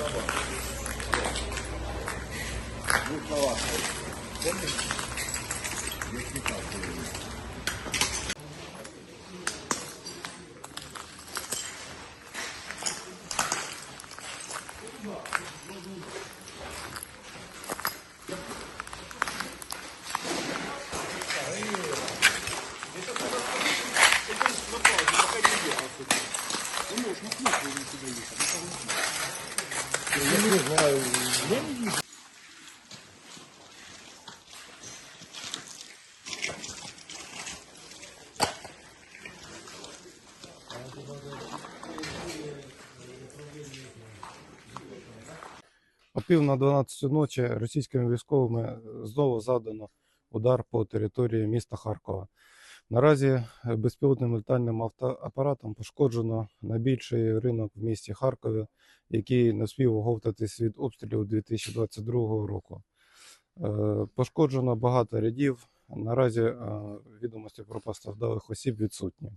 Ну, можно кнопку не туда ехать, я не знаю. О пів на 12 ночі російськими військовими знову завдано удар по території міста Харкова. Наразі е, безпілотним літальним автоапаратом пошкоджено найбільший ринок в місті Харкові, який не спів оговтатись від обстрілів 2022 року. Е, Пошкоджено багато рядів. Наразі е, відомості про постраждалих осіб відсутні.